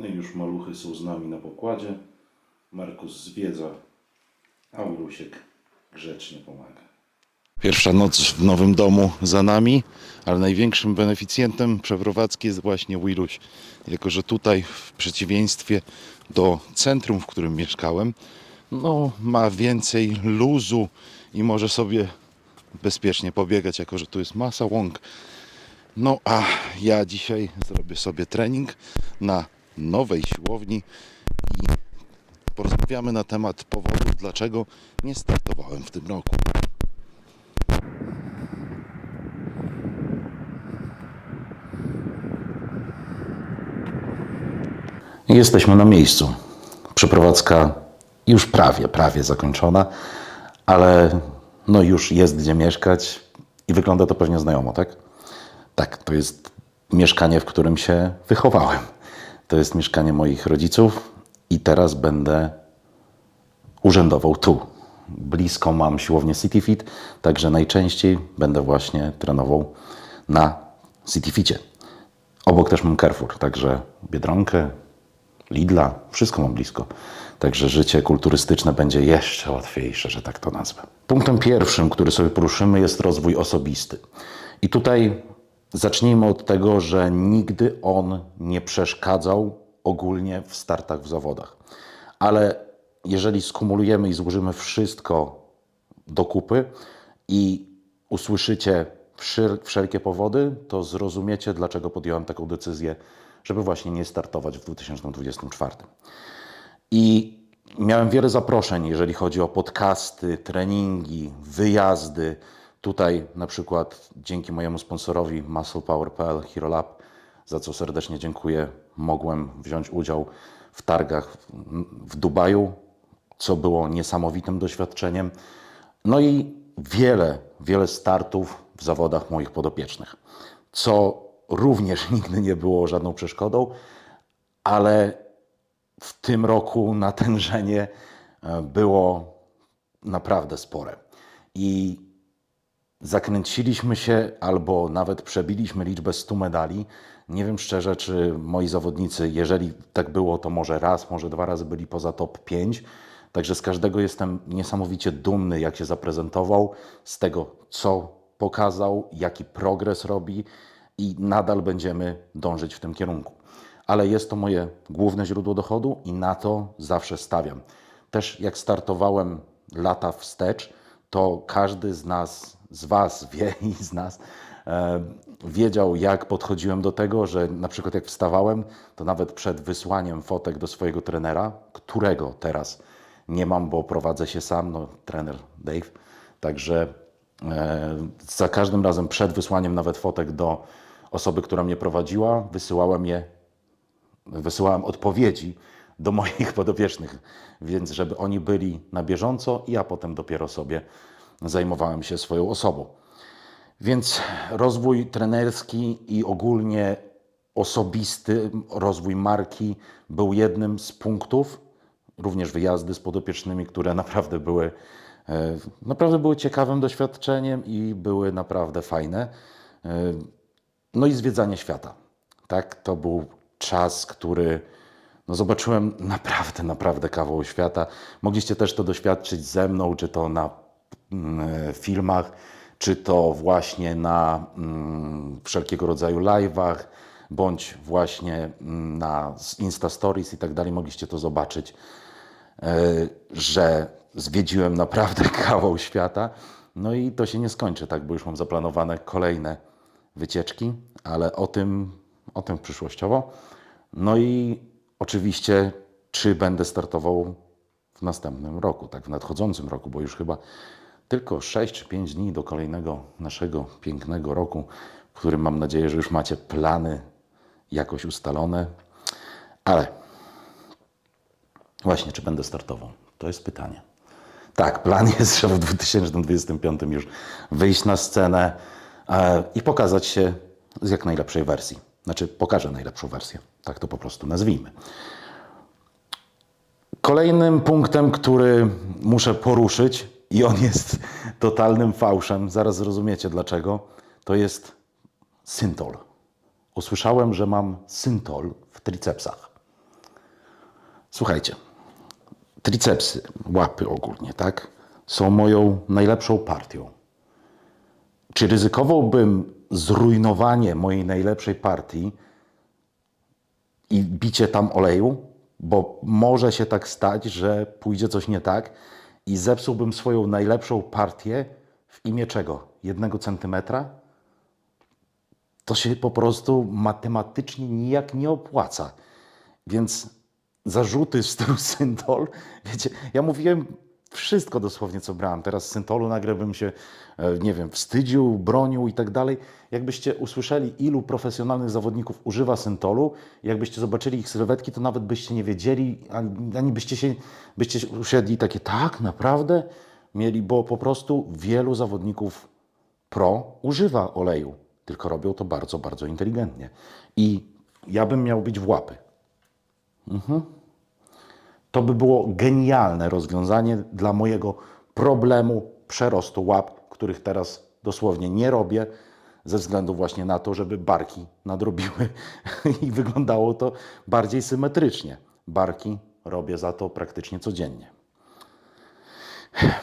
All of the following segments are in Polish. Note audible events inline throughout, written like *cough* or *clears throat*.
No i już maluchy są z nami na pokładzie. Markus zwiedza, a Urusiek grzecznie pomaga. Pierwsza noc w nowym domu za nami, ale największym beneficjentem przeprowadzki jest właśnie Wiluś. Jako, że tutaj w przeciwieństwie do centrum, w którym mieszkałem, no ma więcej luzu i może sobie bezpiecznie pobiegać, jako że tu jest masa łąk. No a ja dzisiaj zrobię sobie trening na nowej siłowni i porozmawiamy na temat powodów, dlaczego nie startowałem w tym roku. Jesteśmy na miejscu. Przeprowadzka już prawie, prawie zakończona, ale no już jest gdzie mieszkać i wygląda to pewnie znajomo, tak? Tak, to jest mieszkanie, w którym się wychowałem. To jest mieszkanie moich rodziców i teraz będę urzędował tu. Blisko mam siłownię CityFit, także najczęściej będę właśnie trenował na CityFicie. Obok też mam Carrefour, także Biedronkę, Lidla, wszystko mam blisko. Także życie kulturystyczne będzie jeszcze łatwiejsze, że tak to nazwę. Punktem pierwszym, który sobie poruszymy, jest rozwój osobisty. I tutaj zacznijmy od tego, że nigdy on nie przeszkadzał ogólnie w startach w zawodach. Ale jeżeli skumulujemy i złożymy wszystko do kupy i usłyszycie wszel- wszelkie powody, to zrozumiecie, dlaczego podjąłem taką decyzję, żeby właśnie nie startować w 2024. I miałem wiele zaproszeń, jeżeli chodzi o podcasty, treningi, wyjazdy. Tutaj na przykład dzięki mojemu sponsorowi MusclePower.pl Hero Lab, za co serdecznie dziękuję, mogłem wziąć udział w targach w Dubaju, co było niesamowitym doświadczeniem. No i wiele, wiele startów w zawodach moich podopiecznych, co również *laughs* nigdy nie było żadną przeszkodą, ale w tym roku natężenie e, było naprawdę spore. I zakręciliśmy się albo nawet przebiliśmy liczbę 100 medali. Nie wiem szczerze, czy moi zawodnicy, jeżeli tak było, to może raz, może dwa razy byli poza top 5. Także z każdego jestem niesamowicie dumny, jak się zaprezentował, z tego, co pokazał, jaki progres robi i nadal będziemy dążyć w tym kierunku. Ale jest to moje główne źródło dochodu i na to zawsze stawiam. Też jak startowałem lata wstecz, to każdy z nas, z Was wie *laughs* i z nas, e, wiedział, jak podchodziłem do tego, że na przykład jak wstawałem, to nawet przed wysłaniem fotek do swojego trenera, którego teraz nie mam, bo prowadzę się sam, no, trener Dave, także e, za każdym razem przed wysłaniem nawet fotek do osoby, która mnie prowadziła, wysyłałem je wysyłałem odpowiedzi do moich *laughs* podopiecznych, więc żeby oni byli na bieżąco, i ja potem dopiero sobie zajmowałem się swoją osobą. Więc rozwój trenerski i ogólnie osobisty rozwój marki był jednym z punktów, również wyjazdy z podopiecznymi, które naprawdę były, e, naprawdę były ciekawym doświadczeniem i były naprawdę fajne. E, no i zwiedzanie świata. Tak, to był czas, który no zobaczyłem naprawdę, naprawdę kawał świata. Mogliście też to doświadczyć ze mną, czy to na filmach, czy to właśnie na mm, wszelkiego rodzaju live'ach, bądź właśnie mm, na Insta Stories i tak dalej. Mogliście to zobaczyć, e, że zwiedziłem naprawdę *laughs* kawał świata. No i to się nie skończy, tak, bo już mam zaplanowane kolejne wycieczki, ale o tym, o tym przyszłościowo. No i oczywiście, czy będę startował w następnym roku, tak, w nadchodzącym roku, bo już chyba tylko 6 czy 5 dni do kolejnego naszego pięknego roku, w którym mam nadzieję, że już macie plany jakoś ustalone. Ale właśnie, czy będę startował? To jest pytanie. Tak, plan *laughs* jest, żeby w 2025 już wyjść na scenę e, i pokazać się z jak najlepszej wersji. Znaczy, pokażę najlepszą wersję. Tak to po prostu nazwijmy. Kolejnym punktem, który muszę poruszyć, i on jest totalnym fałszem, zaraz zrozumiecie dlaczego, to jest syntol. Usłyszałem, że mam syntol w tricepsach. Słuchajcie, tricepsy, łapy ogólnie, tak? Są moją najlepszą partią. Czy ryzykowałbym zrujnowanie mojej najlepszej partii i bicie tam oleju? Bo może się tak stać, że pójdzie coś nie tak i zepsułbym swoją najlepszą partię w imię czego? Jednego centymetra? To się po prostu matematycznie nijak nie opłaca. Więc zarzuty w stylu *laughs* syntol, wiecie, ja mówiłem wszystko dosłownie, co brałem. Teraz z syntolu nagle bym się, e, nie wiem, wstydził, bronił i tak dalej. Jakbyście usłyszeli, ilu profesjonalnych zawodników używa syntolu, jakbyście zobaczyli ich sylwetki, to nawet byście nie wiedzieli, ani, byście się, byście usiedli takie, tak, naprawdę? Mieli, bo po prostu wielu zawodników pro używa oleju, tylko robią to bardzo, bardzo inteligentnie. I ja bym miał być w łapy. To by było genialne rozwiązanie dla mojego problemu przerostu łap, których teraz dosłownie nie robię, ze względu właśnie na to, żeby barki nadrobiły *laughs* i wyglądało to bardziej symetrycznie. Barki robię za to praktycznie codziennie.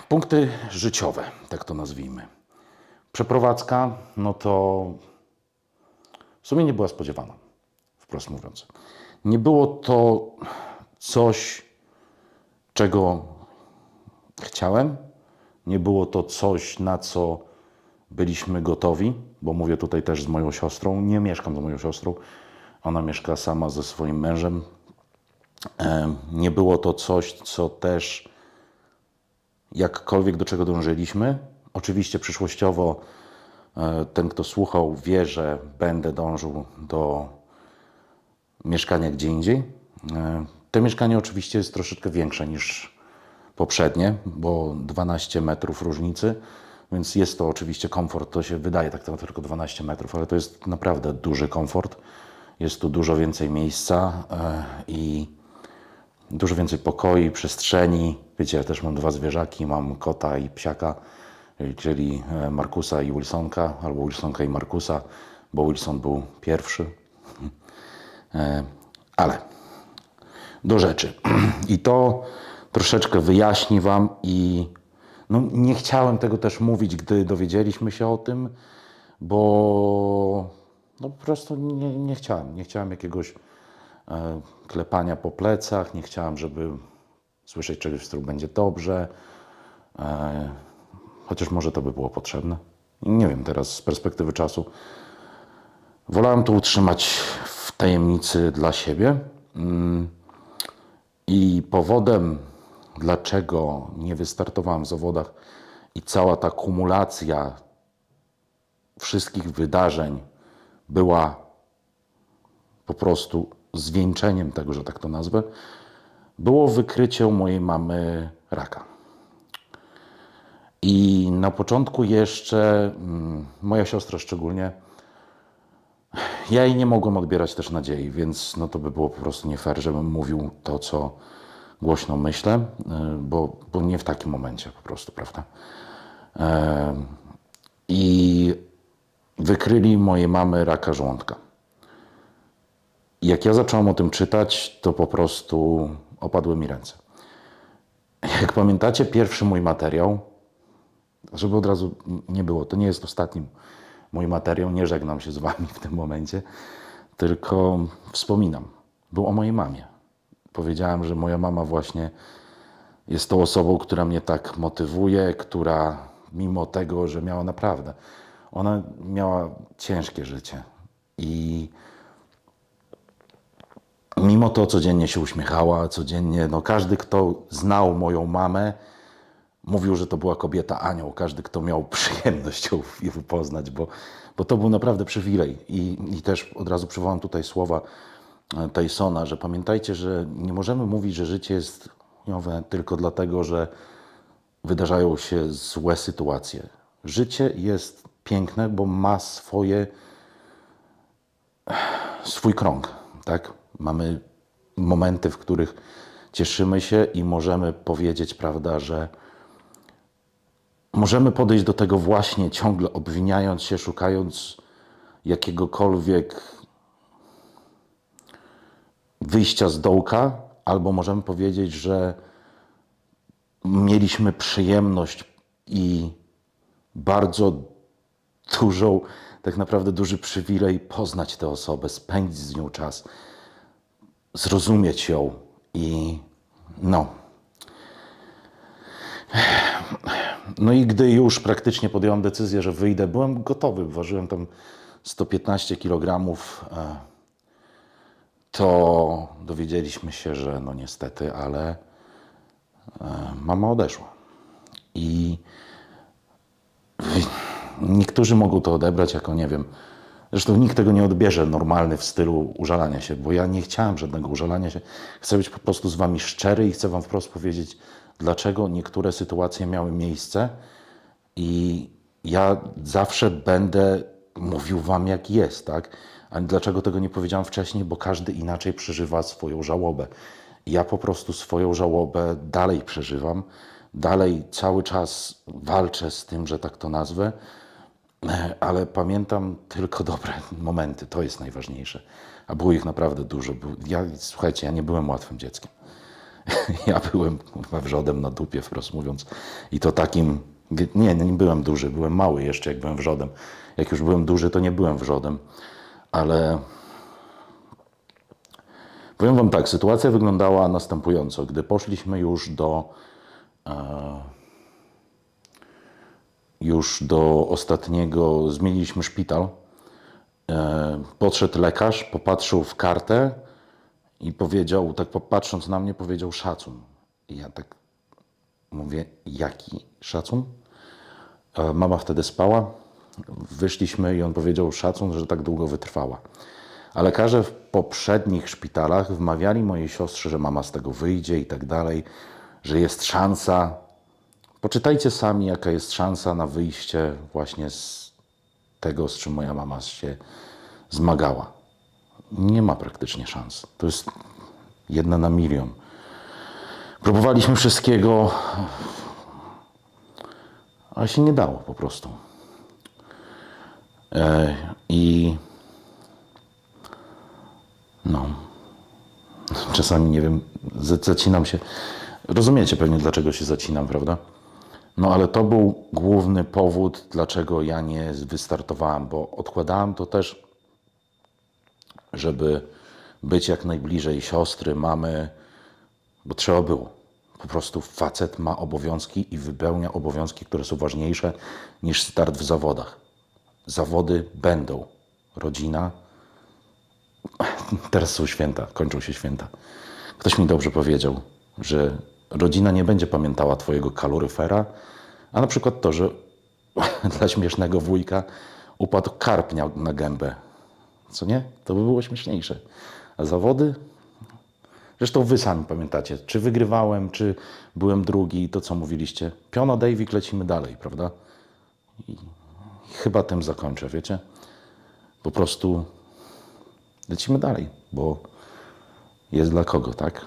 Punkty życiowe, tak to nazwijmy. Przeprowadzka, no to w sumie nie była spodziewana, wprost mówiąc. Nie było to coś, czego chciałem. Nie było to coś, na co byliśmy gotowi, bo mówię tutaj też z moją siostrą. Nie mieszkam z moją siostrą. Ona mieszka sama ze swoim mężem. E, Nie było to coś, co też jakkolwiek do czego dążyliśmy. Oczywiście przyszłościowo e, ten, kto słuchał, wie, że będę dążył do mieszkania gdzie indziej. To mieszkanie oczywiście jest troszeczkę większe niż poprzednie, bo 12 metrów różnicy, więc jest to oczywiście komfort. To się wydaje tak naprawdę tylko 12 metrów, ale to jest naprawdę duży komfort. Jest tu dużo więcej miejsca e, i dużo więcej pokoi, przestrzeni. Wiecie, ja też mam dwa zwierzaki, mam kota i psiaka, czyli e, Markusa i Wilsonka, albo Wilsonka i Markusa, bo Wilson był pierwszy. *laughs* E, Ale do rzeczy. *clears throat* I to troszeczkę wyjaśni Wam i no, nie chciałem tego też mówić, gdy dowiedzieliśmy się o tym, bo no, po prostu nie, nie chciałem. Nie chciałem jakiegoś e, klepania po plecach, nie chciałem, żeby słyszeć czegoś w stylu będzie dobrze, e, chociaż może to by było potrzebne. Nie wiem teraz z perspektywy czasu. Wolałem to utrzymać w tajemnicy dla siebie. Mm. I powodem, dlaczego nie wystartowałem w zawodach i cała ta kumulacja wszystkich wydarzeń była po prostu zwieńczeniem tego, że tak to nazwę, było wykrycie mojej mamy raka. I na początku jeszcze, mm, moja siostra szczególnie, ja jej nie mogłem odbierać też nadziei, więc no to by było po prostu nie fair, żebym mówił to, co głośno myślę, y, bo, bo nie w takim momencie po prostu, prawda? E, I wykryli mojej mamy raka żołądka. Jak ja zacząłem o tym czytać, to po prostu opadły mi ręce. Jak pamiętacie pierwszy mój materiał, żeby od razu nie było, to nie jest ostatni mój materiał, nie żegnam się z wami w tym momencie, tylko wspominam. Był o mojej mamie. Powiedziałem, że moja mama właśnie jest tą osobą, która mnie tak motywuje, która mimo tego, że miała naprawdę, ona miała ciężkie życie i mimo to codziennie się uśmiechała, codziennie, no każdy, kto znał moją mamę, mówił, że to była kobieta anioł. Każdy, kto miał przyjemność ją poznać, bo, bo to był naprawdę przywilej. I, I też od razu przywołam tutaj słowa e, Tysona, że pamiętajcie, że nie możemy mówić, że życie jest chujowe tylko dlatego, że wydarzają się złe sytuacje. Życie jest piękne, bo ma swoje swój krąg, tak? Mamy momenty, w których cieszymy się i możemy powiedzieć, prawda, że możemy podejść do tego właśnie ciągle obwiniając się, szukając jakiegokolwiek wyjścia z dołka, albo możemy powiedzieć, że mieliśmy przyjemność i bardzo dużą, tak naprawdę duży przywilej poznać tę osobę, spędzić z nią czas, zrozumieć ją i no. No i gdy już praktycznie podjąłem decyzję, że wyjdę, byłem gotowy, ważyłem tam 115 kg, e, to dowiedzieliśmy się, że no niestety, ale e, mama odeszła. I Niektórzy mogą to odebrać jako, nie wiem, zresztą nikt tego nie odbierze normalny w stylu użalania się, bo ja nie chciałem żadnego użalania się. Chcę być po prostu z wami szczery i chcę wam wprost powiedzieć, dlaczego niektóre sytuacje miały miejsce i ja zawsze będę mówił wam jak jest, tak? A dlaczego tego nie powiedziałem wcześniej? Bo każdy inaczej przeżywa swoją żałobę. Ja po prostu swoją żałobę dalej przeżywam, dalej cały czas walczę z tym, że tak to nazwę, ale pamiętam tylko dobre momenty, to jest najważniejsze. A było ich naprawdę dużo. Ja, słuchajcie, ja nie byłem łatwym dzieckiem. *laughs* Ja byłem kurwa, wrzodem na dupie, wprost mówiąc. I to takim. Nie, nie byłem duży, byłem mały jeszcze, jak byłem wrzodem. Jak już byłem duży, to nie byłem wrzodem. Ale powiem Wam tak, sytuacja wyglądała następująco. Gdy poszliśmy już do. E, już do ostatniego, zmieniliśmy szpital. E, podszedł lekarz, popatrzył w kartę i powiedział, tak popatrząc na mnie, powiedział szacun. I ja tak mówię, jaki szacun? E, Mama wtedy spała. Wyszliśmy i on powiedział szacun, że tak długo wytrwała. A lekarze w poprzednich szpitalach wmawiali mojej siostrze, że mama z tego wyjdzie i tak dalej, że jest szansa. Poczytajcie sami, jaka jest szansa na wyjście właśnie z tego, z czym moja mama się zmagała. Nie ma praktycznie szans. To jest jedna na milion. Próbowaliśmy wszystkiego, ale się nie dało po prostu. E, I no, czasami nie wiem, zacinam się. Rozumiecie pewnie, dlaczego się zacinam, prawda? No ale to był główny powód, dlaczego ja nie wystartowałem, bo odkładałem to też żeby być jak najbliżej siostry, mamy, bo trzeba było. Po prostu facet ma obowiązki i wypełnia obowiązki, które są ważniejsze niż start w zawodach. Zawody będą. Rodzina. *laughs* Teraz są święta, kończą się święta. Ktoś mi dobrze powiedział, że rodzina nie będzie pamiętała Twojego kaloryfera, a na przykład to, że *laughs* dla śmiesznego wujka upadł karp na- gębę. Co nie? To by było śmieszniejsze. A zawody? Zresztą wy sami pamiętacie, czy wygrywałem, czy byłem drugi, to co mówiliście. Piono Dejwik, lecimy dalej, prawda? I chyba tym zakończę, wiecie? Po prostu lecimy dalej, bo jest dla kogo, tak?